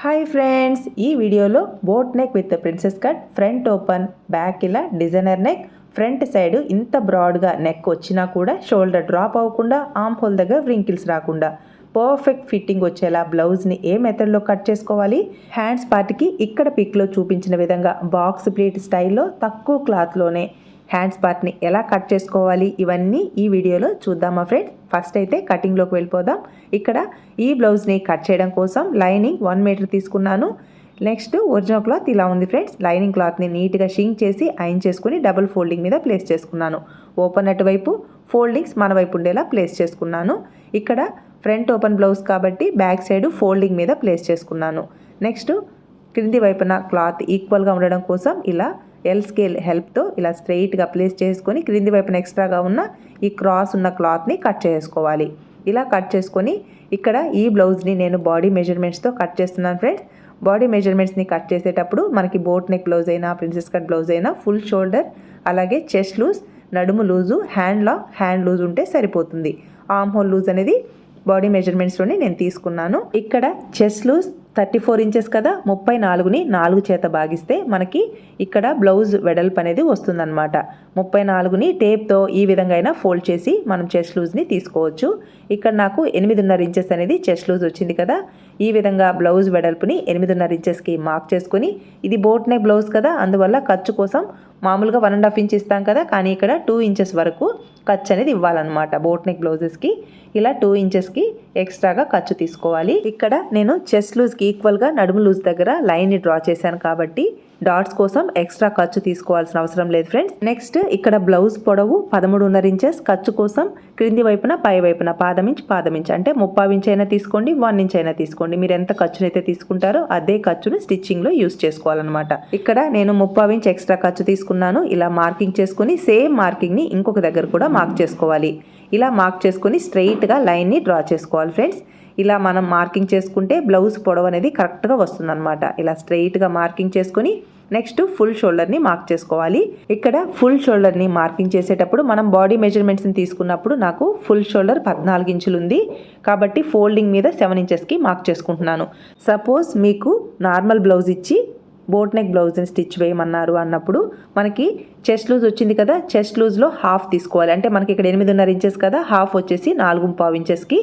Hi friends ఈ వీడియోలో boat neck with princess cut front open back ఇలా designer neck front side ఇంత బ్రాడ్గా నెక్ వచ్చినా కూడా షోల్డర్ డ్రాప్ అవ్వకుండా ఆమ్ హోల్ దగ్గర వ్రింకిల్స్ రాకుండా పర్ఫెక్ట్ ఫిట్టింగ్ వచ్చేలా బ్లౌజ్ని ఏ మెథడ్లో కట్ చేసుకోవాలి? హ్యాండ్స్ పార్ట్కి ఇక్కడ పిక్లో చూపించిన విధంగా బాక్స్ ప్లేట్ స్టైల్లో తక్కువ క్లాత్లోనే హ్యాండ్స్ పార్ట్ని ఎలా కట్ చేసుకోవాలి ఇవన్నీ ఈ వీడియోలో చూద్దామా ఫ్రెండ్స్. ఫస్ట్ అయితే కటింగ్లోకి వెళ్ళిపోదాం. ఇక్కడ ఈ బ్లౌజ్ని కట్ చేయడం కోసం లైనింగ్ వన్ మీటర్ తీసుకున్నాను. నెక్స్ట్ ఒరిజినల్ క్లాత్ ఇలా ఉంది ఫ్రెండ్స్. లైనింగ్ క్లాత్ని నీట్గా షింక్ చేసి ఐన్ చేసుకుని డబుల్ ఫోల్డింగ్ మీద ప్లేస్ చేసుకున్నాను. ఓపెన్ అటువైపు ఫోల్డింగ్స్ మన వైపు ఉండేలా ప్లేస్ చేసుకున్నాను. ఇక్కడ ఫ్రంట్ ఓపెన్ బ్లౌజ్ కాబట్టి బ్యాక్ సైడ్ ఫోల్డింగ్ మీద ప్లేస్ చేసుకున్నాను. నెక్స్ట్ క్రింది వైపున క్లాత్ ఈక్వల్గా ఉండడం కోసం ఇలా ఎల్ స్కేల్ హెల్ప్తో ఇలా స్ట్రెయిట్గా ప్లేస్ చేసుకొని క్రింది వైపున ఎక్స్ట్రాగా ఉన్న ఈ క్రాస్ ఉన్న క్లాత్ని కట్ చేసుకోవాలి. ఇలా కట్ చేసుకొని ఇక్కడ ఈ బ్లౌజ్ని నేను బాడీ మెజర్మెంట్స్తో కట్ చేస్తున్నాను ఫ్రెండ్స్ బాడీ మెజర్మెంట్స్ని కట్ చేసేటప్పుడు మనకి బోట్ నెక్ బ్లౌజ్ అయినా ప్రిన్సెస్ కట్ బ్లౌజ్ అయినా ఫుల్ షోల్డర్ అలాగే చెస్ట్ లూజ్ నడుము loose hand lock hand loose ఉంటే సరిపోతుంది. ఆమ్ హోల్ లూజ్ అనేది బాడీ మెజర్మెంట్స్లోనే నేను తీసుకున్నాను. ఇక్కడ chest loose thirty four inches కదా ముప్పై నాలుగుని నాలుగు చేత భాగిస్తే మనకి ఇక్కడ బ్లౌజ్ వెడల్పు అనేది వస్తుందన్నమాట. ముప్పై నాలుగుని టేప్తో ఈ విధంగా అయినా ఫోల్డ్ చేసి మనం చెస్ట్ లూజ్ని తీసుకోవచ్చు. ఇక్కడ నాకు ఎనిమిదిన్నర ఇంచెస్ అనేది చెస్ట్ లూజ్ వచ్చింది కదా ఈ విధంగా బ్లౌజ్ వెడల్పుని ఎనిమిదిన్నర ఇంచెస్కి మార్క్ చేసుకుని ఇది బోట్ నెక్ బ్లౌజ్ కదా అందువల్ల ఖర్చు కోసం మామూలుగా వన్ అండ్ హాఫ్ ఇంచ్ ఇస్తాం కదా కానీ ఇక్కడ టూ ఇంచెస్ వరకు ఖర్చు అనేది ఇవ్వాలన్నమాట బోట్ నెక్ బ్లౌజెస్కి. ఇలా టూ ఇంచెస్కి ఎక్స్ట్రాగా ఖర్చు తీసుకోవాలి. ఇక్కడ నేను చెస్ట్ లూజ్కి ఈక్వల్గా నడుము లూజ్ దగ్గర లైన్ని డ్రా చేశాను కాబట్టి డాట్స్ కోసం ఎక్స్ట్రా ఖర్చు తీసుకోవాల్సిన అవసరం లేదు ఫ్రెండ్స్. నెక్స్ట్ ఇక్కడ బ్లౌజ్ పొడవు పదమూడున్నర ఇంచెస్ ఖర్చు కోసం క్రింది వైపున పై వైపున పాదం ఇంచ్ పాదం ఇంచ్. అంటే ముప్పావు ఇంచ్ అయినా తీసుకోండి వన్ ఇంచ్ అయినా తీసుకోండి. మీరు ఎంత ఖర్చునైతే తీసుకుంటారో అదే ఖర్చును స్టిచ్చింగ్లో యూస్ చేసుకోవాలన్నమాట. ఇక్కడ నేను ముప్పావు ఇంచ్ ఎక్స్ట్రా ఖర్చు తీసుకున్నాను. ఇలా మార్కింగ్ చేసుకుని సేమ్ మార్కింగ్ని ఇంకొక దగ్గర కూడా మార్క్ చేసుకోవాలి. ఇలా మార్క్ చేసుకుని స్ట్రెయిట్గా లైన్ని డ్రా చేసుకోవాలి ఫ్రెండ్స్. ఇలా మనం మార్కింగ్ చేసుకుంటే బ్లౌజ్ పొడవు అనేది కరెక్ట్గా వస్తుందన్నమాట. ఇలా స్ట్రైట్గా మార్కింగ్ చేసుకొని నెక్స్ట్ ఫుల్ షోల్డర్ని మార్క్ చేసుకోవాలి. ఇక్కడ ఫుల్ షోల్డర్ని మార్కింగ్ చేసేటప్పుడు మనం బాడీ మెజర్మెంట్స్ని తీసుకున్నప్పుడు నాకు ఫుల్ షోల్డర్ పద్నాలుగు ఇంచులు ఉంది కాబట్టి ఫోల్డింగ్ మీద సెవెన్ ఇంచెస్కి మార్క్ చేసుకుంటున్నాను. సపోజ్ మీకు నార్మల్ బ్లౌజ్ ఇచ్చి బోట్ నెక్ బ్లౌజ్ని స్టిచ్ వేయమన్నారు అన్నప్పుడు మనకి చెస్ట్ లూజ్ వచ్చింది కదా చెస్ట్ లూజ్లో హాఫ్ తీసుకోవాలి. అంటే మనకి ఇక్కడ ఎనిమిదిన్నర ఇంచెస్ కదా హాఫ్ వచ్చేసి నాలుగు ముప్పావు ఇంచెస్కి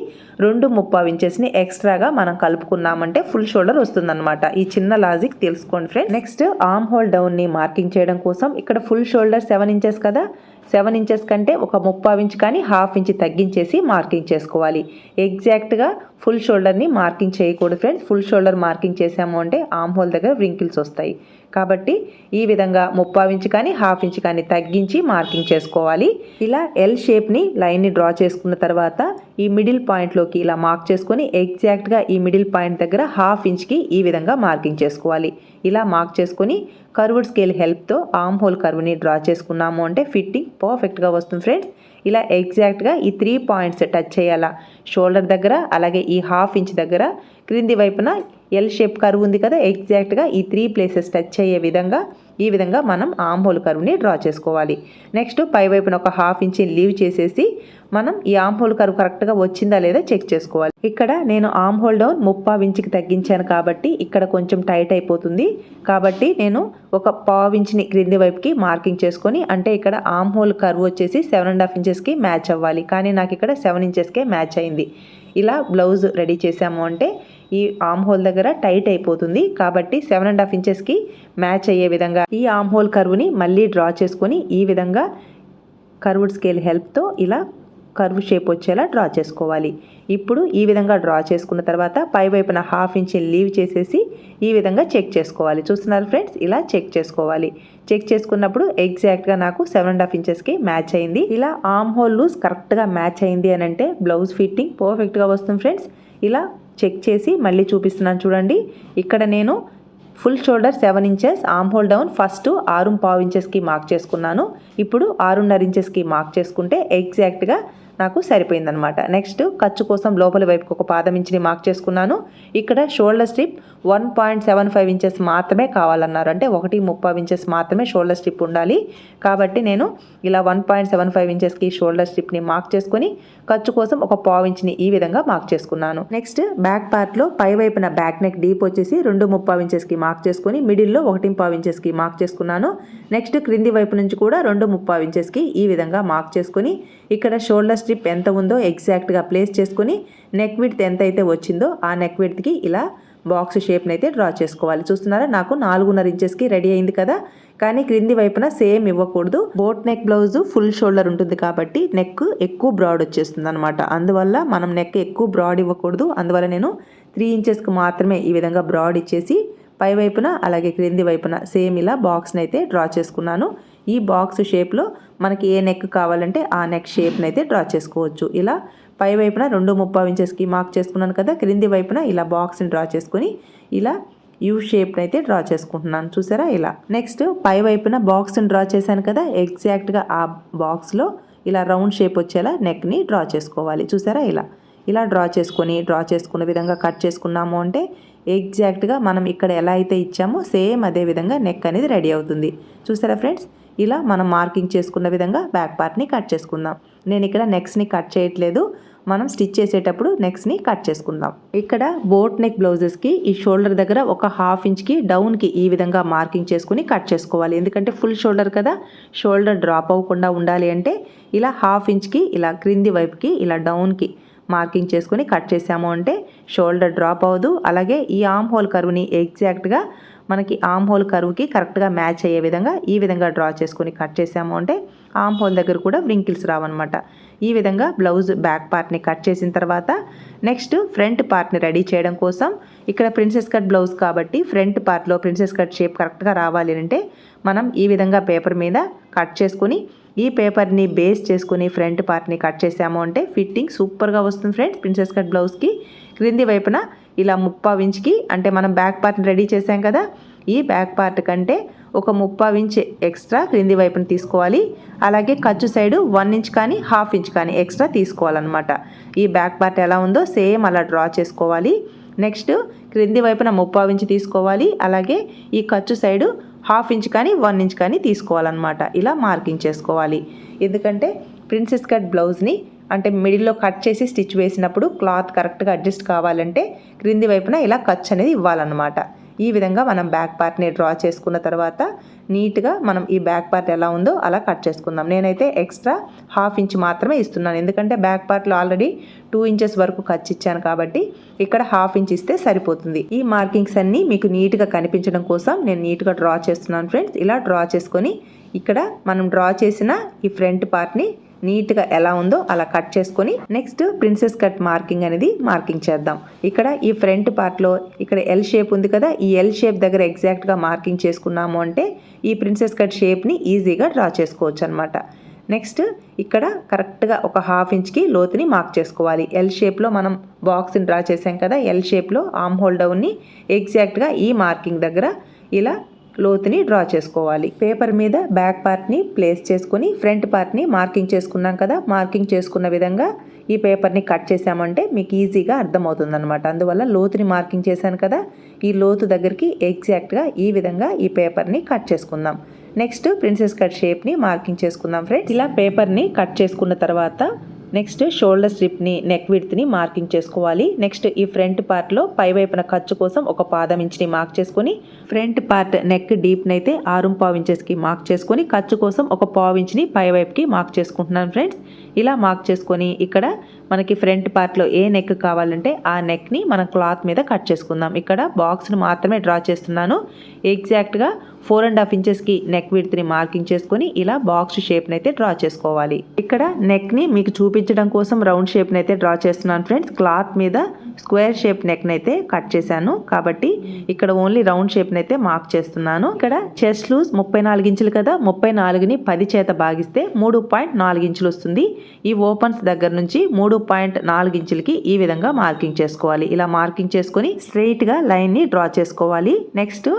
రెండు ముప్పావు ఇంచెస్ని ఎక్స్ట్రాగా మనం కలుపుకున్నామంటే ఫుల్ షోల్డర్ వస్తుందన్నమాట. ఈ చిన్న లాజిక్ తెలుసుకోండి ఫ్రెండ్ నెక్స్ట్ ఆర్మ్ హోల్ డౌన్ని మార్కింగ్ చేయడం కోసం ఇక్కడ ఫుల్ షోల్డర్ సెవెన్ ఇంచెస్ కదా సెవెన్ ఇంచెస్ కంటే ఒక ముప్పావు ఇంచ్ కానీ హాఫ్ ఇంచ్ తగ్గించేసి మార్కింగ్ చేసుకోవాలి. ఎగ్జాక్ట్గా ఫుల్ షోల్డర్ని మార్కింగ్ చేయకూడదు ఫ్రెండ్స్. ఫుల్ షోల్డర్ మార్కింగ్ చేసాము అంటే ఆమ్ హోల్ దగ్గర వ్రింకిల్స్ వస్తాయి. కాబట్టి ఈ విధంగా ముప్పావు ఇంచ్ కానీ హాఫ్ ఇంచ్ కానీ తగ్గించి మార్కింగ్ చేసుకోవాలి. ఇలా ఎల్ షేప్ని లైన్ని డ్రా చేసుకున్న తర్వాత ఈ మిడిల్ పాయింట్లోకి ఇలా మార్క్ చేసుకొని ఎగ్జాక్ట్గా ఈ మిడిల్ పాయింట్ దగ్గర హాఫ్ ఇంచ్కి ఈ విధంగా మార్కింగ్ చేసుకోవాలి. ఇలా మార్క్ చేసుకొని కర్వ్డ్ స్కేల్ హెల్ప్తో ఆమ్ హోల్ కర్వ్ని డ్రా చేసుకున్నాము అంటే ఫిట్టింగ్ పర్ఫెక్ట్గా వస్తుంది ఫ్రెండ్స్ ఇలా ఎగ్జాక్ట్గా ఈ త్రీ పాయింట్స్ టచ్ చేయాలా. షోల్డర్ దగ్గర అలాగే ఈ హాఫ్ ఇంచ్ దగ్గర క్రింది వైపున ఎల్ షేప్ కరువు ఉంది కదా ఎగ్జాక్ట్గా ఈ త్రీ ప్లేసెస్ టచ్ అయ్యే విధంగా ఈ విధంగా మనం ఆమ్ హోల్ డ్రా చేసుకోవాలి. నెక్స్ట్ పై వైపున ఒక హాఫ్ ఇంచ్ లీవ్ చేసేసి మనం ఈ ఆమ్ హోల్ కరెక్ట్గా వచ్చిందా లేదా చెక్ చేసుకోవాలి. ఇక్కడ నేను ఆమ్ హోల్ డౌన్ ముప్పావు ఇంచుకి తగ్గించాను కాబట్టి ఇక్కడ కొంచెం టైట్ అయిపోతుంది. కాబట్టి నేను ఒక పావు ఇంచ్ని క్రింది వైపుకి మార్కింగ్ చేసుకొని అంటే ఇక్కడ ఆమ్ హోల్ కరువు వచ్చేసి సెవెన్ అండ్ హాఫ్ ఇంచెస్కి మ్యాచ్ అవ్వాలి. కానీ నాకు ఇక్కడ సెవెన్ ఇంచెస్కే మ్యాచ్ అయింది. ఇలా బ్లౌజ్ రెడీ చేసాము అంటే ఈ ఆమ్ హోల్ దగ్గర టైట్ అయిపోతుంది. కాబట్టి సెవెన్ అండ్ హాఫ్ ఇంచెస్కి మ్యాచ్ అయ్యే విధంగా ఈ ఆమ్ హోల్ కర్వ్ని మళ్ళీ డ్రా చేసుకొని ఈ విధంగా కర్వ్డ్ స్కేల్ హెల్ప్తో ఇలా కర్వ్ షేప్ వచ్చేలా డ్రా చేసుకోవాలి. ఇప్పుడు ఈ విధంగా డ్రా చేసుకున్న తర్వాత పై వైపున హాఫ్ ఇంచ్ లీవ్ చేసేసి ఈ విధంగా చెక్ చేసుకోవాలి. చూస్తున్నారు ఫ్రెండ్స్ ఇలా చెక్ చేసుకోవాలి. చెక్ చేసుకున్నప్పుడు ఎగ్జాక్ట్గా నాకు సెవెన్ అండ్ హాఫ్ ఇంచెస్కి మ్యాచ్ అయింది. ఇలా ఆమ్ హోల్ లూస్ కరెక్ట్గా మ్యాచ్ అయింది అని అంటే బ్లౌజ్ ఫిట్టింగ్ పర్ఫెక్ట్గా వస్తుంది ఫ్రెండ్స్ ఇలా చెక్ చేసి మళ్ళీ చూపిస్తున్నాను చూడండి. ఇక్కడ నేను full shoulder seven inches arm hole down first ఆరు పావు ఇంచెస్కి మార్క్ చేసుకున్నాను. ఇప్పుడు ఆరున్నర ఇంచెస్కి మార్క్ చేసుకుంటే ఎగ్జాక్ట్గా నాకు సరిపోయిందనమాట నెక్స్ట్ ఖర్చు కోసం లోపల వైపుకి ఒక పాదం ఇంచిని మార్క్ చేసుకున్నాను. ఇక్కడ shoulder strip one point seven five inches మాత్రమే కావాలన్నారు. అంటే ఒకటి ముప్పై ఇంచెస్ మాత్రమే షోల్డర్ స్ట్రిప్ ఉండాలి. కాబట్టి నేను ఇలా వన్ పాయింట్ సెవెన్ ఫైవ్ ఇంచెస్కి షోల్డర్ స్ట్రిప్ని మార్క్ చేసుకొని ఖర్చు కోసం ఒక పావు ఇంచుని ఈ విధంగా మార్క్ చేసుకున్నాను. నెక్స్ట్ బ్యాక్ పార్ట్లో పై వైపున బ్యాక్ నెక్ డీప్ వచ్చేసి రెండు ముప్పావు ఇంచెస్కి మార్క్ చేసుకుని మిడిల్లో ఒకటి పావు ఇంచెస్కి మార్క్ చేసుకున్నాను. నెక్స్ట్ క్రింది వైపు నుంచి కూడా రెండు ముప్పావు ఇంచెస్కి ఈ విధంగా మార్క్ చేసుకుని ఇక్కడ షోల్డర్ స్ట్రిప్ ఎంత ఉందో ఎగ్జాక్ట్గా ప్లేస్ చేసుకుని నెక్ విడ్త్ ఎంత అయితే వచ్చిందో ఆ నెక్ విడ్త్కి ఇలా బాక్స్ షేప్ని అయితే డ్రా చేసుకోవాలి. చూస్తున్నారా? నాకు నాలుగున్నర ఇంచెస్కి రెడీ అయింది కదా. కానీ క్రింది వైపున సేమ్ ఇవ్వకూడదు. Boat neck blouse full shoulder ఉంటుంది కాబట్టి నెక్ ఎక్కువ బ్రాడ్ వచ్చేస్తుంది అనమాట అందువల్ల మనం నెక్ ఎక్కువ బ్రాడ్ ఇవ్వకూడదు. అందువల్ల నేను త్రీ ఇంచెస్కి మాత్రమే ఈ విధంగా బ్రాడ్ ఇచ్చేసి పై వైపున అలాగే క్రింది వైపున సేమ్ ఇలా బాక్స్ని అయితే డ్రా చేసుకున్నాను. ఈ బాక్స్ షేప్లో మనకి ఏ నెక్ కావాలంటే ఆ నెక్ షేప్ని అయితే డ్రా చేసుకోవచ్చు. ఇలా పై వైపున రెండు ముప్పై ఇంచెస్కి మార్క్ చేసుకున్నాను కదా క్రింది వైపున ఇలా బాక్స్ని డ్రా చేసుకొని ఇలా యూ షేప్ని అయితే డ్రా చేసుకుంటున్నాను. చూసారా ఇలా. నెక్స్ట్ పై వైపున బాక్స్ని డ్రా చేశాను కదా. ఎగ్జాక్ట్గా ఆ బాక్స్లో ఇలా రౌండ్ షేప్ వచ్చేలా నెక్ని డ్రా చేసుకోవాలి. చూసారా ఇలా. ఇలా డ్రా చేసుకొని డ్రా చేసుకున్న విధంగా కట్ చేసుకున్నాము అంటే ఎగ్జాక్ట్గా మనం ఇక్కడ ఎలా అయితే ఇచ్చామో సేమ్ అదే విధంగా నెక్ అనేది రెడీ అవుతుంది. చూసారా ఫ్రెండ్స్ ఇలా మనం మార్కింగ్ చేసుకున్న విధంగా బ్యాక్ పార్ట్ని కట్ చేసుకుందాం. నేను ఇక్కడ నెక్స్ని కట్ చేయట్లేదు. మనం స్టిచ్ చేసేటప్పుడు నెక్స్ని కట్ చేసుకుందాం. ఇక్కడ బోట్ నెక్ బ్లౌజెస్కి ఈ షోల్డర్ దగ్గర ఒక హాఫ్ ఇంచ్కి డౌన్కి ఈ విధంగా మార్కింగ్ చేసుకుని కట్ చేసుకోవాలి. ఎందుకంటే ఫుల్ షోల్డర్ కదా షోల్డర్ డ్రాప్ అవ్వకుండా ఉండాలి అంటే ఇలా హాఫ్ ఇంచ్కి ఇలా క్రింది వైపుకి ఇలా డౌన్కి మార్కింగ్ చేసుకొని కట్ చేసాము అంటే షోల్డర్ డ్రాప్ అవ్వదు. అలాగే ఈ ఆమ్ హోల్ కరువుని ఎగ్జాక్ట్గా మనకి ఆమ్ హోల్ కరువుకి కరెక్ట్గా మ్యాచ్ అయ్యే విధంగా ఈ విధంగా డ్రా చేసుకొని కట్ చేసాము అంటే ఆమ్ హోల్ దగ్గర కూడా వ్రింకిల్స్ రావన్నమాట. ఈ విధంగా బ్లౌజ్ బ్యాక్ పార్ట్ని కట్ చేసిన తర్వాత నెక్స్ట్ ఫ్రంట్ పార్ట్ని రెడీ చేయడం కోసం ఇక్కడ ప్రిన్సెస్ కట్ బ్లౌజ్ కాబట్టి ఫ్రంట్ పార్ట్లో ప్రిన్సెస్ కట్ షేప్ కరెక్ట్గా రావాలి అంటే మనం ఈ విధంగా పేపర్ మీద కట్ చేసుకొని ఈ పేపర్ని బేస్ చేసుకుని ఫ్రంట్ పార్ట్ని కట్ చేసాము అంటే ఫిట్టింగ్ సూపర్గా వస్తుంది ఫ్రెండ్స్ ప్రిన్సెస్ కట్ బ్లౌజ్కి క్రింది వైపున ఇలా ముప్పావు ఇంచ్కి అంటే మనం బ్యాక్ పార్ట్ని రెడీ చేసాం కదా ఈ బ్యాక్ పార్ట్ కంటే ఒక ముప్పావు ఇంచ్ ఎక్స్ట్రా క్రింది వైపున తీసుకోవాలి. అలాగే ఖర్చు సైడు వన్ ఇంచ్ కానీ హాఫ్ ఇంచ్ కానీ ఎక్స్ట్రా తీసుకోవాలన్నమాట. ఈ బ్యాక్ పార్ట్ ఎలా ఉందో సేమ్ అలా డ్రా చేసుకోవాలి. నెక్స్ట్ క్రింది వైపున ముప్పావు ఇంచ్ తీసుకోవాలి. అలాగే ఈ ఖర్చు సైడు హాఫ్ ఇంచ్ కానీ వన్ ఇంచ్ కానీ తీసుకోవాలన్నమాట. ఇలా మార్కింగ్ చేసుకోవాలి. ఎందుకంటే ప్రిన్సెస్ కట్ బ్లౌజ్ని అంటే మిడిల్లో కట్ చేసి స్టిచ్ వేసినప్పుడు క్లాత్ కరెక్ట్గా అడ్జస్ట్ కావాలంటే క్రింది వైపున ఇలా ఖర్చు అనేది ఇవ్వాలన్నమాట. ఈ విధంగా మనం బ్యాక్ పార్ట్ని డ్రా చేసుకున్న తర్వాత నీట్గా మనం ఈ బ్యాక్ పార్ట్ ఎలా ఉందో అలా కట్ చేసుకుందాం. నేనైతే ఎక్స్ట్రా హాఫ్ ఇంచ్ మాత్రమే ఇస్తున్నాను. ఎందుకంటే బ్యాక్ పార్ట్లో ఆల్రెడీ టూ ఇంచెస్ వరకు ఖర్చు ఇచ్చాను కాబట్టి ఇక్కడ హాఫ్ ఇంచ్ ఇస్తే సరిపోతుంది. ఈ మార్కింగ్స్ అన్నీ మీకు నీట్గా కనిపించడం కోసం నేను నీట్గా డ్రా చేస్తున్నాను ఫ్రెండ్స్. ఇలా డ్రా చేసుకొని ఇక్కడ మనం డ్రా చేసిన ఈ ఫ్రంట్ పార్ట్ని నీట్గా ఎలా ఉందో అలా కట్ చేసుకొని నెక్స్ట్ ప్రిన్సెస్ కట్ మార్కింగ్ అనేది మార్కింగ్ చేద్దాం. ఇక్కడ ఈ ఫ్రంట్ పార్ట్లో ఇక్కడ ఎల్ షేప్ ఉంది కదా ఈ ఎల్ షేప్ దగ్గర ఎగ్జాక్ట్గా మార్కింగ్ చేసుకున్నాము అంటే ఈ ప్రిన్సెస్ కట్ షేప్ని ఈజీగా డ్రా చేసుకోవచ్చు అనమాట నెక్స్ట్ ఇక్కడ కరెక్ట్గా ఒక హాఫ్ ఇంచ్కి లోతుని మార్క్ చేసుకోవాలి. ఎల్ షేప్లో మనం బాక్స్ని డ్రా చేసాం కదా ఎల్ షేప్లో ఆమ్ హోల్డౌన్ని ఎగ్జాక్ట్గా ఈ మార్కింగ్ దగ్గర ఇలా లోతుని డ్రా చేసుకోవాలి. పేపర్ మీద బ్యాక్ పార్ట్ని ప్లేస్ చేసుకుని ఫ్రంట్ పార్ట్ని మార్కింగ్ చేసుకున్నాం కదా మార్కింగ్ చేసుకున్న విధంగా ఈ పేపర్ని కట్ చేసామంటే మీకు ఈజీగా అర్థమవుతుంది అనమాట అందువల్ల లోతుని మార్కింగ్ చేశాను కదా ఈ లోతు దగ్గరికి ఎగ్జాక్ట్గా ఈ విధంగా ఈ పేపర్ని కట్ చేసుకుందాం. నెక్స్ట్ ప్రిన్సెస్ కట్ షేప్ని మార్కింగ్ చేసుకుందాం ఫ్రెండ్స్. ఇలా పేపర్ని కట్ చేసుకున్న తర్వాత నెక్స్ట్ షోల్డర్ స్ట్రిప్ని నెక్ విడ్త్ని మార్కింగ్ చేసుకోవాలి. నెక్స్ట్ ఈ ఫ్రంట్ పార్ట్లో పై వైపున ఖర్చు కోసం ఒక పాదం ఇంచ్ని మార్క్ చేసుకొని ఫ్రంట్ పార్ట్ నెక్ డీప్ని అయితే ఆరు పావు ఇంచెస్కి మార్క్ చేసుకొని ఖర్చు కోసం ఒక పావు ఇంచ్ని పై వైపుకి మార్క్ చేసుకుంటున్నాను ఫ్రెండ్స్. ఇలా మార్క్ చేసుకొని ఇక్కడ మనకి ఫ్రంట్ పార్ట్లో ఏ నెక్ కావాలంటే ఆ నెక్ని మనం క్లాత్ మీద కట్ చేసుకుందాం. ఇక్కడ బాక్స్ని మాత్రమే డ్రా చేస్తున్నాను. ఎగ్జాక్ట్గా ఫోర్ అండ్ హాఫ్ ఇంచెస్కి నెక్ విడ్త్ని మార్కింగ్ చేసుకొని ఇలా బాక్స్ షేప్ని అయితే డ్రా చేసుకోవాలి. ఇక్కడ నెక్ని మీకు చూపించడం కోసం రౌండ్ షేప్ని అయితే డ్రా చేస్తున్నాను ఫ్రెండ్స్ క్లాత్ మీద స్క్వేర్ షేప్ నెక్ని అయితే కట్ చేశాను. కాబట్టి ఇక్కడ ఓన్లీ రౌండ్ షేప్ని అయితే మార్క్ చేస్తున్నాను. ఇక్కడ చెస్ట్ లూజ్ ముప్పై నాలుగు ఇంచులు కదా ముప్పై నాలుగుని పది చేత భాగిస్తే మూడు పాయింట్ నాలుగు ఇంచులు వస్తుంది. ఈ ఓపెన్స్ దగ్గర నుంచి మూడు పాయింట్ నాలుగు ఇంచులకి ఈ విధంగా మార్కింగ్ చేసుకోవాలి. ఇలా మార్కింగ్ చేసుకొని స్ట్రైట్గా లైన్ని డ్రా చేసుకోవాలి. నెక్స్ట్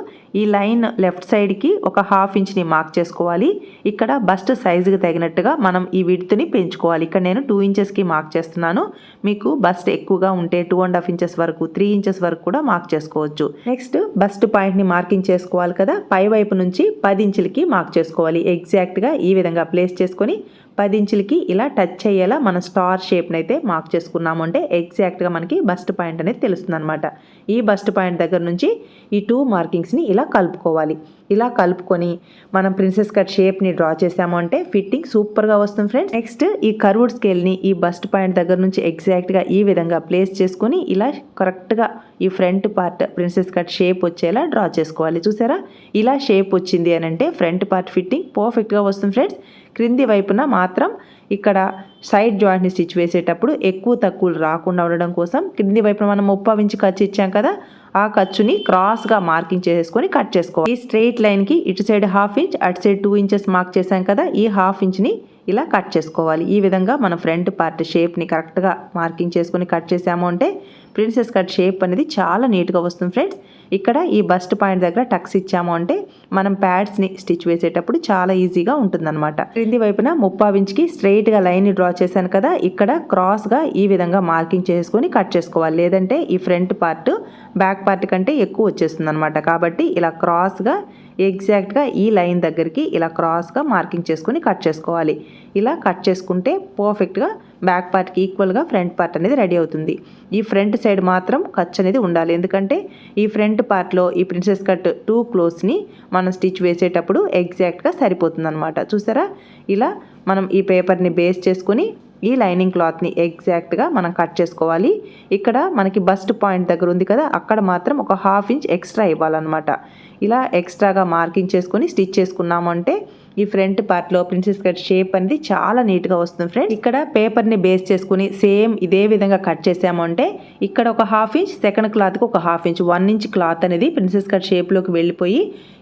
ఈ లైన్ లెఫ్ట్ సైడ్కి ఒక హాఫ్ ఇంచ్ని మార్క్ చేసుకోవాలి. ఇక్కడ బస్ట్ సైజుకి తగినట్టుగా మనం ఈ విడ్త్ని పెంచుకోవాలి. ఇక్కడ నేను టూ ఇంచెస్కి మార్క్ చేస్తున్నాను. మీకు బస్ట్ ఎక్కువగా ఉంటే టూ అండ్ హాఫ్ ఇంచెస్ వరకు త్రీ ఇంచెస్ వరకు కూడా మార్క్ చేసుకోవచ్చు. నెక్స్ట్ బస్ట్ పాయింట్ని మార్కింగ్ చేసుకోవాలి కదా. పై వైపు నుంచి పది ఇంచులకి మార్క్ చేసుకోవాలి. ఎగ్జాక్ట్గా ఈ విధంగా ప్లేస్ చేసుకొని పది ఇంచులకి ఇలా టచ్ అయ్యేలా మనం స్టార్ షేప్ని అయితే మార్క్ చేసుకున్నాము అంటే ఎగ్జాక్ట్గా మనకి బస్ట్ పాయింట్ అనేది తెలుస్తుంది అనమాట ఈ బస్ట్ పాయింట్ దగ్గర నుంచి ఈ టూ మార్కింగ్స్ని ఇలా కలుపుకోవాలి. ఇలా కలుపుకొని మనం ప్రిన్సెస్ కట్ షేప్ని డ్రా చేసాము అంటే ఫిట్టింగ్ సూపర్గా వస్తుంది ఫ్రెండ్స్ నెక్స్ట్ ఈ కర్వుడ్ స్కేల్ని ఈ బస్ట్ పాయింట్ దగ్గర నుంచి ఎగ్జాక్ట్గా ఈ విధంగా ప్లేస్ చేసుకొని ఇలా కరెక్ట్గా ఈ front part princess cut shape వచ్చేలా డ్రా చేసుకోవాలి. చూసారా? ఇలా షేప్ వచ్చింది అని అంటే ఫ్రంట్ పార్ట్ ఫిట్టింగ్ పర్ఫెక్ట్గా వస్తుంది ఫ్రెండ్స్ క్రింది వైపున మాత్రం ఇక్కడ సైడ్ జాయింట్ని స్టిచ్ వేసేటప్పుడు ఎక్కువ తక్కువలు రాకుండా ఉండడం కోసం క్రింది వైపున మనం ముప్పావు ఇంచు ఖర్చు ఇచ్చాం కదా ఆ ఖర్చుని క్రాస్గా మార్కింగ్ చేసుకొని కట్ చేసుకోవాలి. ఈ స్ట్రెయిట్ లైన్కి ఇటు సైడ్ హాఫ్ ఇంచ్ అటు సైడ్ టూ ఇంచెస్ మార్క్ చేసాం కదా ఈ హాఫ్ ఇంచ్ని ఇలా కట్ చేసుకోవాలి. ఈ విధంగా మన ఫ్రంట్ పార్ట్ షేప్ని కరెక్ట్గా మార్కింగ్ చేసుకొని కట్ చేసాము అంటే ప్రిన్సెస్ కట్ షేప్ అనేది చాలా నీట్గా వస్తుంది ఫ్రెండ్స్. ఇక్కడ ఈ బస్ట్ పాయింట్ దగ్గర టక్స్ ఇచ్చాము అంటే మనం ప్యాడ్స్ని స్టిచ్ వేసేటప్పుడు చాలా ఈజీగా ఉంటుందన్నమాట. క్రింది వైపున ముప్పావించికి ఇంచ్కి స్ట్రైట్గా లైన్ని డ్రా చేశాను కదా ఇక్కడ క్రాస్గా ఈ విధంగా మార్కింగ్ చేసుకొని కట్ చేసుకోవాలి. లేదంటే ఈ ఫ్రంట్ పార్ట్ బ్యాక్ పార్ట్ కంటే ఎక్కువ వచ్చేస్తుంది అనమాట కాబట్టి ఇలా క్రాస్గా ఎగ్జాక్ట్గా ఈ లైన్ దగ్గరికి ఇలా క్రాస్గా మార్కింగ్ చేసుకొని కట్ చేసుకోవాలి. ఇలా కట్ చేసుకుంటే పర్ఫెక్ట్గా బ్యాక్ పార్ట్కి ఈక్వల్గా ఫ్రంట్ పార్ట్ అనేది రెడీ అవుతుంది. ఈ ఫ్రంట్ సైడ్ మాత్రం ఖర్చు అనేది ఉండాలి. ఎందుకంటే ఈ ఫ్రంట్ పార్ట్లో ఈ ప్రిన్సెస్ కట్ టూ క్లోత్స్ని మనం స్టిచ్ వేసేటప్పుడు ఎగ్జాక్ట్గా సరిపోతుంది అనమాట చూసారా? ఇలా మనం ఈ పేపర్ని బేస్ చేసుకొని ఈ లైనింగ్ క్లాత్ని ఎగ్జాక్ట్గా మనం కట్ చేసుకోవాలి. ఇక్కడ మనకి బస్ట్ పాయింట్ దగ్గర ఉంది కదా? అక్కడ మాత్రం ఒక హాఫ్ ఇంచ్ ఎక్స్ట్రా ఇవ్వాలన్నమాట. ఇలా ఎక్స్ట్రాగా మార్కింగ్ చేసుకొని స్టిచ్ చేసుకున్నామంటే ఈ ఫ్రంట్ పార్ట్లో ప్రిన్సెస్ కట్ షేప్ అనేది చాలా నీట్గా వస్తుంది ఫ్రెండ్స్. ఇక్కడ పేపర్ని బేస్ చేసుకుని సేమ్ ఇదే విధంగా కట్ చేసాము అంటే ఇక్కడ ఒక హాఫ్ ఇంచ్ సెకండ్ క్లాత్కి ఒక half inch one inch cloth అనేది ప్రిన్సెస్ కట్ షేప్లోకి వెళ్ళిపోయి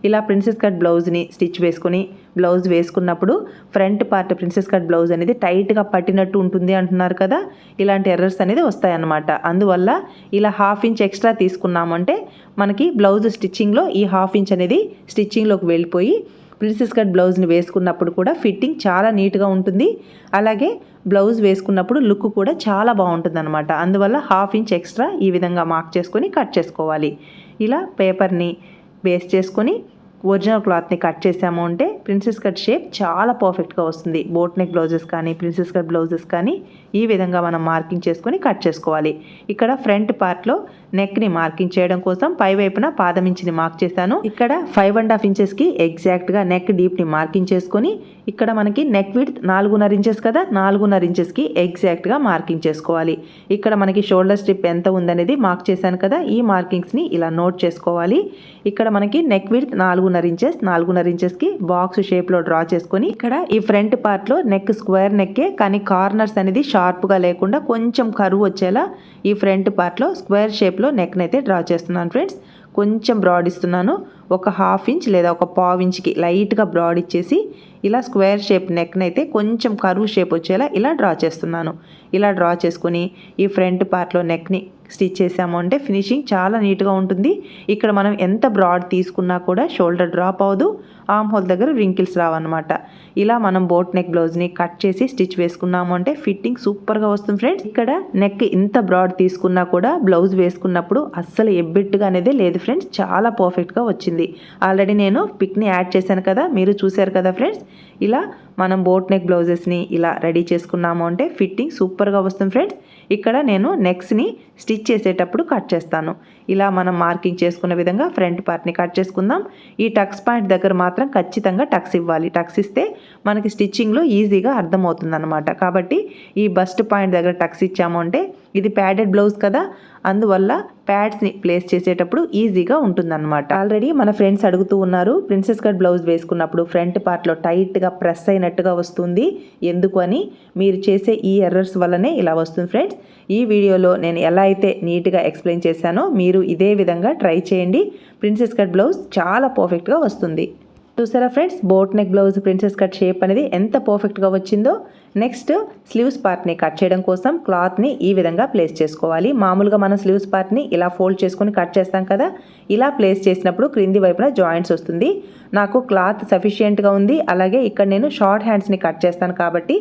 ఇలా ప్రిన్సెస్ కట్ బ్లౌజ్ని స్టిచ్ వేసుకుని బ్లౌజ్ వేసుకున్నప్పుడు front part princess cut blouse అనేది టైట్గా పట్టినట్టు ఉంటుంది అంటున్నారు కదా. ఇలాంటి ఎర్రర్స్ అనేది వస్తాయన్నమాట. అందువల్ల ఇలా హాఫ్ ఇంచ్ ఎక్స్ట్రా తీసుకున్నామంటే మనకి బ్లౌజ్ స్టిచ్చింగ్లో ఈ హాఫ్ ఇంచ్ అనేది స్టిచ్చింగ్లోకి వెళ్ళిపోయి ప్రిన్సెస్ కట్ బ్లౌజ్ని వేసుకున్నప్పుడు కూడా ఫిట్టింగ్ చాలా నీట్గా ఉంటుంది. అలాగే బ్లౌజ్ వేసుకున్నప్పుడు లుక్ కూడా చాలా బాగుంటుంది అనమాట అందువల్ల హాఫ్ ఇంచ్ ఎక్స్ట్రా ఈ విధంగా మార్క్ చేసుకొని కట్ చేసుకోవాలి. ఇలా పేపర్ని బేస్ చేసుకొని ఒరిజినల్ క్లాత్ని కట్ చేసాము అంటే ప్రిన్సెస్ కట్ షేప్ చాలా పర్ఫెక్ట్గా వస్తుంది. బోట్ నెక్ బ్లౌజెస్ కానీ ప్రిన్సెస్ కట్ బ్లౌజెస్ కానీ ఈ విధంగా మనం మార్కింగ్ చేసుకొని కట్ చేసుకోవాలి. ఇక్కడ ఫ్రంట్ పార్ట్లో నెక్ని మార్కింగ్ చేయడం కోసం పై వైపున పాదం ఇంచిని మార్క్ చేశాను. ఇక్కడ ఫైవ్ అండ్ హాఫ్ ఇంచెస్కి ఎగ్జాక్ట్గా నెక్ డీప్ని మార్కింగ్ చేసుకొని ఇక్కడ మనకి నెక్ విడ్త్ నాలుగున్నర ఇంచెస్ కదా నాలుగున్నర ఇంచెస్కి ఎగ్జాక్ట్గా మార్కింగ్ చేసుకోవాలి. ఇక్కడ మనకి షోల్డర్ స్ట్రిప్ ఎంత ఉందనేది మార్క్ చేశాను కదా ఈ మార్కింగ్స్ని ఇలా నోట్ చేసుకోవాలి. ఇక్కడ మనకి నెక్ విడ్త్ నాలుగున్నర ఇంచెస్ నాలుగున్నర ఇంచెస్కి బాక్స్ షేప్లో డ్రా చేసుకొని ఇక్కడ ఈ ఫ్రంట్ పార్ట్లో నెక్ స్క్వేర్ నెక్కే కానీ కార్నర్స్ అనేది షార్ప్గా లేకుండా కొంచెం కరువు వచ్చేలా ఈ ఫ్రంట్ పార్ట్లో స్క్వేర్ షేప్లో నెక్ నైతే డ్రా చేస్తున్నాను ఫ్రెండ్స్. కొంచెం బ్రాడ్ ఇస్తున్నాను. ఒక హాఫ్ ఇంచ్ లేదా ఒక పావు ఇంచ్కి లైట్గా బ్రాడ్ ఇచ్చేసి ఇలా స్క్వేర్ షేప్ నెక్ని అయితే కొంచెం కరువు షేప్ వచ్చేలా ఇలా డ్రా చేస్తున్నాను. ఇలా డ్రా చేసుకుని ఈ ఫ్రంట్ పార్ట్లో నెక్ని స్టిచ్ చేసాము అంటే ఫినిషింగ్ చాలా నీట్గా ఉంటుంది. ఇక్కడ మనం ఎంత బ్రాడ్ తీసుకున్నా కూడా షోల్డర్ డ్రాప్ అవ్వదు ఆమ్ హోల్ దగ్గర రింకిల్స్ రావన్నమాట. ఇలా మనం బోట్ నెక్ బ్లౌజ్ని కట్ చేసి స్టిచ్ వేసుకున్నాము అంటే ఫిట్టింగ్ సూపర్గా వస్తుంది ఫ్రెండ్స్ ఇక్కడ నెక్ ఇంత బ్రాడ్ తీసుకున్నా కూడా బ్లౌజ్ వేసుకున్నప్పుడు అస్సలు ఎబ్బెట్టుగా అనేది లేదు ఫ్రెండ్స్ చాలా పర్ఫెక్ట్గా వచ్చింది. ఆల్రెడీ నేను పిక్ని యాడ్ చేశాను కదా మీరు చూశారు కదా ఫ్రెండ్స్? ఇలా మనం బోట్ నెక్ బ్లౌజెస్ని ఇలా రెడీ చేసుకున్నాము అంటే ఫిట్టింగ్ సూపర్గా వస్తుంది ఫ్రెండ్స్ ఇక్కడ నేను నెక్స్ని స్టిచ్ చేసేటప్పుడు కట్ చేస్తాను. ఇలా మనం మార్కింగ్ చేసుకున్న విధంగా ఫ్రంట్ పార్ట్ని కట్ చేసుకుందాం. ఈ టక్స్ పాయింట్ దగ్గర మాత్రం ఖచ్చితంగా టక్స్ ఇవ్వాలి. టక్స్ ఇస్తే మనకి స్టిచ్చింగ్లో ఈజీగా అర్థమవుతుంది అనమాట కాబట్టి ఈ బస్ట్ పాయింట్ దగ్గర టక్స్ ఇచ్చాము అంటే ఇది ప్యాడెడ్ బ్లౌజ్ కదా అందువల్ల ప్యాడ్స్ని ప్లేస్ చేసేటప్పుడు ఈజీగా ఉంటుందన్నమాట. ఆల్రెడీ మన ఫ్రెండ్స్ అడుగుతూ ఉన్నారు ప్రిన్సెస్ కట్ బ్లౌజ్ వేసుకున్నప్పుడు ఫ్రంట్ పార్ట్లో టైట్గా ప్రెస్ అయిన అయినట్టుగా వస్తుంది. ఎందుకు అని మీరు చేసే ఈ ఎర్రర్స్ వల్లనే ఇలా వస్తుంది ఫ్రెండ్స్ ఈ వీడియోలో నేను ఎలా అయితే నీట్గా ఎక్స్ప్లెయిన్ చేశానో మీరు ఇదే విధంగా ట్రై చేయండి. ప్రిన్సెస్ కట్ బ్లౌజ్ చాలా పర్ఫెక్ట్గా వస్తుంది. చూసారా friends boat neck blouse princess cut shape అనేది ఎంత పర్ఫెక్ట్గా వచ్చిందో? నెక్స్ట్ స్లీవ్స్ పార్ట్ని కట్ చేయడం కోసం క్లాత్ని ఈ విధంగా ప్లేస్ చేసుకోవాలి. మామూలుగా మనం స్లీవ్స్ పార్ట్ని ఇలా ఫోల్డ్ చేసుకొని కట్ చేస్తాం కదా ఇలా ప్లేస్ చేసినప్పుడు క్రింది వైపున జాయింట్స్ వస్తుంది. నాకు క్లాత్ సఫిషియెంట్గా ఉంది. అలాగే ఇక్కడ నేను షార్ట్ హ్యాండ్స్ని కట్ చేస్తాను కాబట్టి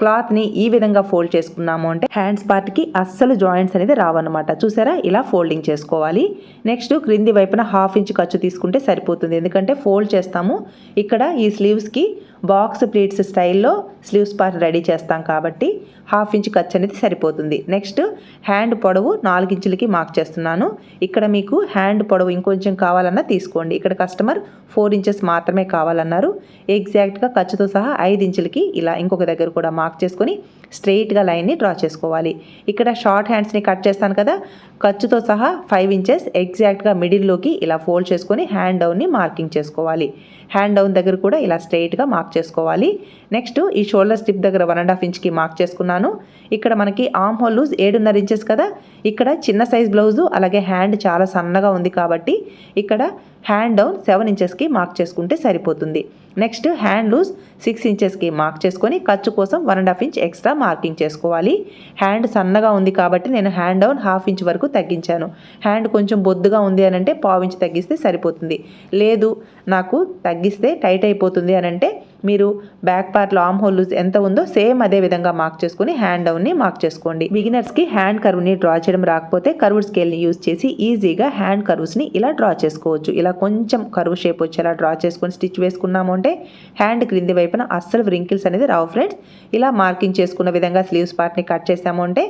క్లాత్ని ఈ విధంగా ఫోల్డ్ చేసుకున్నాము అంటే హ్యాండ్స్ పార్ట్కి అస్సలు జాయింట్స్ అనేది రావన్నమాట. చూసారా? ఇలా ఫోల్డింగ్ చేసుకోవాలి. నెక్స్ట్ క్రింది వైపున హాఫ్ ఇంచ్ ఖర్చు తీసుకుంటే సరిపోతుంది. ఎందుకంటే ఫోల్డ్ చేస్తాము. ఇక్కడ ఈ స్లీవ్స్కి బాక్స్ ప్లీట్స్ స్టైల్లో స్లీవ్స్ పార్ట్ రెడీ చేస్తాం కాబట్టి హాఫ్ ఇంచ్ ఖర్చు అనేది సరిపోతుంది. నెక్స్ట్ హ్యాండ్ పొడవు నాలుగు ఇంచులకి మార్క్ చేస్తున్నాను. ఇక్కడ మీకు హ్యాండ్ పొడవు ఇంకొంచెం కావాలన్నా తీసుకోండి. ఇక్కడ కస్టమర్ ఫోర్ ఇంచెస్ మాత్రమే కావాలన్నారు. ఎగ్జాక్ట్గా ఖర్చుతో సహా ఐదు ఇంచులకి ఇలా ఇంకొక దగ్గర కూడా మార్క్ చేసుకొని స్ట్రెయిట్గా లైన్ని డ్రా చేసుకోవాలి. ఇక్కడ షార్ట్ హ్యాండ్స్ని కట్ చేస్తాను కదా ఖర్చుతో సహా ఫైవ్ ఇంచెస్ ఎగ్జాక్ట్గా మిడిల్లోకి ఇలా ఫోల్డ్ చేసుకొని హ్యాండ్ డౌన్ని మార్కింగ్ చేసుకోవాలి. హ్యాండ్ డౌన్ దగ్గర కూడా ఇలా స్ట్రెయిట్గా మార్క్ చేసుకోవాలి. నెక్స్ట్ ఈ షోల్డర్ స్టిప్ దగ్గర వన్ అండ్ హాఫ్ ఇంచ్కి మార్క్ చేసుకున్నాను. ఇక్కడ మనకి ఆమ్ హోల్ లూజ్ ఏడున్నర ఇంచెస్ కదా. ఇక్కడ చిన్న సైజ్ బ్లౌజు అలాగే హ్యాండ్ చాలా సన్నగా ఉంది కాబట్టి ఇక్కడ హ్యాండ్ డౌన్ సెవెన్ ఇంచెస్కి మార్క్ చేసుకుంటే సరిపోతుంది. నెక్స్ట్ హ్యాండ్ లూజ్ సిక్స్ ఇంచెస్కి మార్క్ చేసుకొని ఖర్చు కోసం one and half inch extra marking చేసుకోవాలి. హ్యాండ్ సన్నగా ఉంది కాబట్టి నేను హ్యాండ్ డౌన్ హాఫ్ ఇంచ్ వరకు తగ్గించాను. హ్యాండ్ కొంచెం బొద్దుగా ఉంది అని అంటే పావు ఇంచ్ తగ్గిస్తే సరిపోతుంది. లేదు నాకు తగ్గిస్తే టైట్ అయిపోతుంది అని అంటే మీరు బ్యాక్ పార్ట్లో ఆమ్ హోల్ లూజ్ ఎంత ఉందో సేమ్ అదే విధంగా మార్క్ చేసుకుని హ్యాండ్ డౌన్ని మార్క్ చేసుకోండి. బిగినర్స్కి హ్యాండ్ కర్వ్ని డ్రా చేయడం రాకపోతే కర్వ్డ్ స్కేల్ని యూజ్ చేసి ఈజీగా హ్యాండ్ కర్వ్స్ని ఇలా డ్రా చేసుకోవచ్చు. ఇలా కొంచెం కర్వ్ షేప్ వచ్చేలా డ్రా చేసుకొని స్టిచ్ వేసుకున్నాము అంటే హ్యాండ్ క్రింది వైపున అస్సలు వ్రింకిల్స్ అనేది రావు ఫ్రెండ్స్ ఇలా మార్కింగ్ చేసుకున్న విధంగా స్లీవ్స్ పార్ట్ని కట్ చేసాము అంటే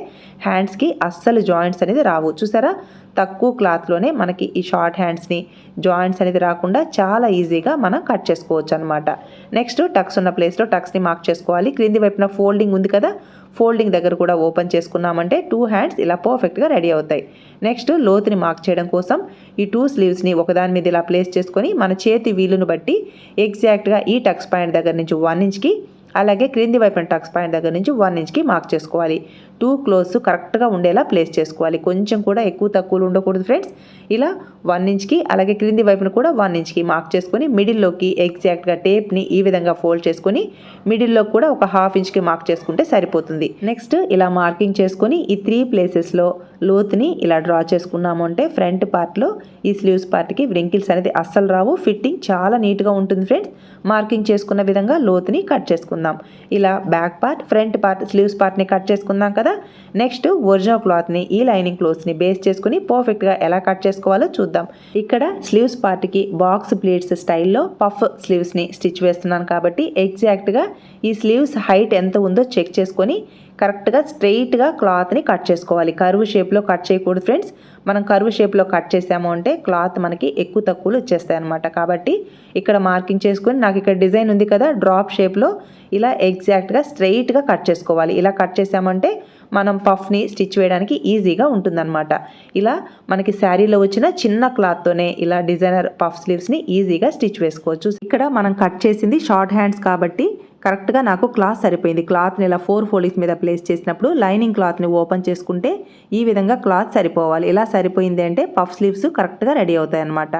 హ్యాండ్స్కి అస్సలు జాయింట్స్ అనేది రావు. చూసారా? తక్కువ క్లాత్లోనే మనకి ఈ షార్ట్ హ్యాండ్స్ని జాయింట్స్ అనేది రాకుండా చాలా ఈజీగా మనం కట్ చేసుకోవచ్చు అనమాట నెక్స్ట్ టక్స్ ఉన్న ప్లేస్లో టక్స్ని మార్క్ చేసుకోవాలి. క్రింది వైపున ఫోల్డింగ్ ఉంది కదా ఫోల్డింగ్ దగ్గర కూడా ఓపెన్ చేసుకున్నామంటే టూ హ్యాండ్స్ ఇలా పర్ఫెక్ట్గా రెడీ అవుతాయి. నెక్స్ట్ లోతుని మార్క్ చేయడం కోసం ఈ టూ స్లీవ్స్ని ఒకదాని మీద ఇలా ప్లేస్ చేసుకొని మన చేతి వీలును బట్టి ఎగ్జాక్ట్గా ఈ టక్స్ పాయింట్ దగ్గర నుంచి వన్ ఇంచ్కి అలాగే క్రింది వైపున టక్స్ పాయింట్ దగ్గర నుంచి వన్ ఇంచ్కి మార్క్ చేసుకోవాలి. టూ క్లోజ్ కరెక్ట్గా ఉండేలా ప్లేస్ చేసుకోవాలి. కొంచెం కూడా ఎక్కువ తక్కువలు ఉండకూడదు ఫ్రెండ్స్. ఇలా వన్ ఇంచ్కి అలాగే క్రింది వైపున కూడా వన్ ఇంచ్కి మార్క్ చేసుకొని మిడిల్లోకి ఎగ్జాక్ట్గా టేప్ని ఈ విధంగా ఫోల్డ్ చేసుకొని మిడిల్లో కూడా ఒక హాఫ్ ఇంచ్కి మార్క్ చేసుకుంటే సరిపోతుంది. నెక్స్ట్ ఇలా మార్కింగ్ చేసుకొని ఈ త్రీ ప్లేసెస్లో లోతుని ఇలా డ్రా చేసుకున్నాము అంటే ఫ్రంట్ పార్ట్లో ఈ స్లీవ్స్ పార్ట్కి వ్రింకిల్స్ అనేది అస్సలు రావు. ఫిట్టింగ్ చాలా నీట్గా ఉంటుంది ఫ్రెండ్స్. మార్కింగ్ చేసుకున్న విధంగా లోతుని కట్ చేసుకుందాం. ఇలా back part front part sleeves పార్ట్ని కట్ చేసుకుందాం కదా. నెక్స్ట్ ఒరిజినల్ క్లాత్ని ఈ లైనింగ్ క్లోత్స్ని బేస్ చేసుకుని పర్ఫెక్ట్గా ఎలా కట్ చేసుకోవాలో చూద్దాం. ఇక్కడ స్లీవ్స్ పార్ట్కి బాక్స్ ప్లేట్స్ స్టైల్లో పఫ్ స్లీవ్స్ని స్టిచ్ వేస్తున్నాను కాబట్టి ఎగ్జాక్ట్గా ఈ స్లీవ్స్ హైట్ ఎంత ఉందో చెక్ చేసుకొని కరెక్ట్గా స్ట్రెయిట్గా క్లాత్ని కట్ చేసుకోవాలి. కరువు షేప్లో కట్ చేయకూడదు ఫ్రెండ్స్ మనం కరువు షేప్లో కట్ చేసాము అంటే క్లాత్ మనకి ఎక్కువ తక్కువలు వచ్చేస్తాయి అనమాట కాబట్టి ఇక్కడ మార్కింగ్ చేసుకొని నాకు ఇక్కడ డిజైన్ ఉంది కదా డ్రాప్ షేప్లో ఇలా ఎగ్జాక్ట్గా స్ట్రెయిట్గా కట్ చేసుకోవాలి. ఇలా కట్ చేసామంటే మనం పఫ్ని స్టిచ్ వేయడానికి ఈజీగా ఉంటుందన్నమాట. ఇలా మనకి శారీలో వచ్చిన చిన్న క్లాత్తోనే ఇలా డిజైనర్ పఫ్ స్లీవ్స్ని ఈజీగా స్టిచ్ వేసుకోవచ్చు. ఇక్కడ మనం కట్ చేసింది షార్ట్ హ్యాండ్స్ కాబట్టి కరెక్ట్గా నాకు క్లాత్ సరిపోయింది. క్లాత్ని ఇలా ఫోర్ ఫోల్డింగ్స్ మీద ప్లేస్ చేసినప్పుడు లైనింగ్ క్లాత్ని ఓపెన్ చేసుకుంటే ఈ విధంగా క్లాత్ సరిపోవాలి. ఇలా సరిపోయింది అంటే పఫ్ స్లీవ్స్ కరెక్ట్గా రెడీ అవుతాయి అన్నమాట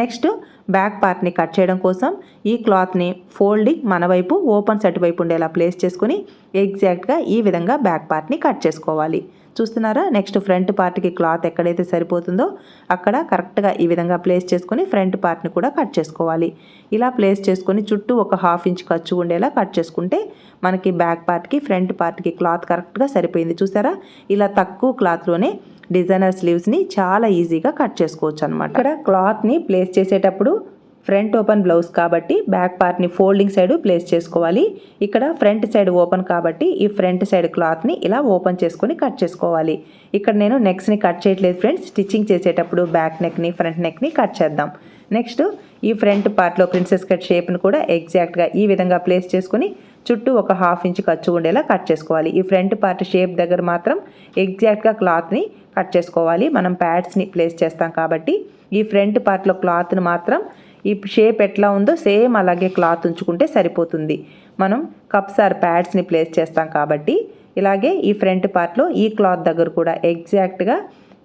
నెక్స్ట్ బ్యాక్ పార్ట్ని కట్ చేయడం కోసం ఈ క్లాత్ని ఫోల్డింగ్ మన వైపు ఓపెన్ సెట్ వైపు ఉండేలా ప్లేస్ చేసుకుని ఎగ్జాక్ట్గా ఈ విధంగా బ్యాక్ పార్ట్ని కట్ చేసుకోవాలి. చూస్తున్నారా? నెక్స్ట్ ఫ్రంట్ పార్ట్కి క్లాత్ ఎక్కడైతే సరిపోతుందో అక్కడ కరెక్ట్గా ఈ విధంగా ప్లేస్ చేసుకొని ఫ్రంట్ పార్ట్ని కూడా కట్ చేసుకోవాలి. ఇలా ప్లేస్ చేసుకొని చుట్టూ ఒక హాఫ్ ఇంచ్ ఖర్చు ఉండేలా కట్ చేసుకుంటే మనకి బ్యాక్ పార్ట్కి ఫ్రంట్ పార్ట్కి క్లాత్ కరెక్ట్గా సరిపోయింది. చూసారా? ఇలా తక్కువ క్లాత్లోనే డిజైనర్ స్లీవ్స్ని చాలా ఈజీగా కట్ చేసుకోవచ్చు అనమాట ఇక్కడ క్లాత్ని ప్లేస్ చేసేటప్పుడు ఫ్రంట్ ఓపెన్ బ్లౌజ్ కాబట్టి బ్యాక్ పార్ట్ని ఫోల్డింగ్ సైడ్ ప్లేస్ చేసుకోవాలి. ఇక్కడ ఫ్రంట్ సైడ్ ఓపెన్ కాబట్టి ఈ ఫ్రంట్ సైడ్ క్లాత్ని ఇలా ఓపెన్ చేసుకొని కట్ చేసుకోవాలి. ఇక్కడ నేను నెక్స్ని కట్ చేయట్లేదు ఫ్రెండ్స్. స్టిచ్చింగ్ చేసేటప్పుడు బ్యాక్ నెక్ని ఫ్రంట్ నెక్ని కట్ చేద్దాం. నెక్స్ట్ ఈ ఫ్రంట్ పార్ట్లో ప్రిన్సెస్ కట్ షేప్ని కూడా ఎగ్జాక్ట్గా ఈ విధంగా ప్లేస్ చేసుకొని చుట్టూ ఒక హాఫ్ ఇంచ్ ఖర్చు ఉండేలా కట్ చేసుకోవాలి. ఈ ఫ్రంట్ పార్ట్ షేప్ దగ్గర మాత్రం ఎగ్జాక్ట్గా క్లాత్ని కట్ చేసుకోవాలి. మనం ప్యాడ్స్ని ప్లేస్ చేస్తాం కాబట్టి ఈ ఫ్రంట్ పార్ట్లో క్లాత్ని మాత్రం ఈ షేప్ ఎట్లా ఉందో సేమ్ అలాగే క్లాత్ ఉంచుకుంటే సరిపోతుంది. మనం కప్స్ ఆర్ ప్యాడ్స్ని ప్లేస్ చేస్తాం కాబట్టి ఇలాగే ఈ ఫ్రంట్ పార్ట్లో ఈ క్లాత్ దగ్గర కూడా ఎగ్జాక్ట్గా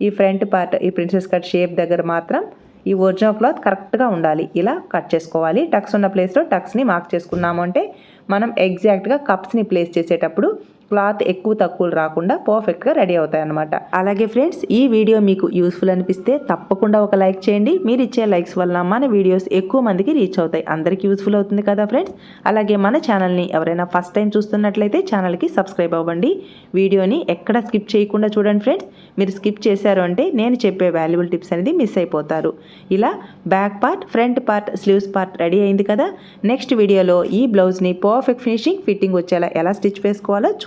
ఈ ఫ్రంట్ పార్ట్ ఈ ప్రిన్సెస్ కట్ షేప్ దగ్గర మాత్రం ఈ ఒరిజినల్ క్లాత్ కరెక్ట్గా ఉండాలి. ఇలా కట్ చేసుకోవాలి. టక్స్ ఉన్న ప్లేస్లో టక్స్ని మార్క్ చేసుకున్నాము అంటే మనం ఎగ్జాక్ట్గా కప్స్ని ప్లేస్ చేసేటప్పుడు క్లాత్ ఎక్కువ తక్కువలు రాకుండా పర్ఫెక్ట్గా రెడీ అవుతాయి అన్నమాట అలాగే ఫ్రెండ్స్ ఈ వీడియో మీకు యూస్ఫుల్ అనిపిస్తే తప్పకుండా ఒక లైక్ చేయండి. మీరు ఇచ్చే లైక్స్ వల్ల మన వీడియోస్ ఎక్కువ మందికి రీచ్ అవుతాయి. అందరికీ యూస్ఫుల్ అవుతుంది కదా ఫ్రెండ్స్? అలాగే మన ఛానల్ని ఎవరైనా ఫస్ట్ టైం చూస్తున్నట్లయితే ఛానల్కి సబ్స్క్రైబ్ అవ్వండి. వీడియోని ఎక్కడ స్కిప్ చేయకుండా చూడండి ఫ్రెండ్స్. మీరు స్కిప్ చేశారు అంటే నేను చెప్పే వాల్యుబుల్ టిప్స్ అనేది మిస్ అయిపోతారు. ఇలా back part front part sleeves part ready అయింది కదా? నెక్స్ట్ వీడియోలో ఈ బ్లౌజ్ని పర్ఫెక్ట్ ఫినిషింగ్ ఫిట్టింగ్ వచ్చేలా ఎలా స్టిచ్ వేసుకోవాలో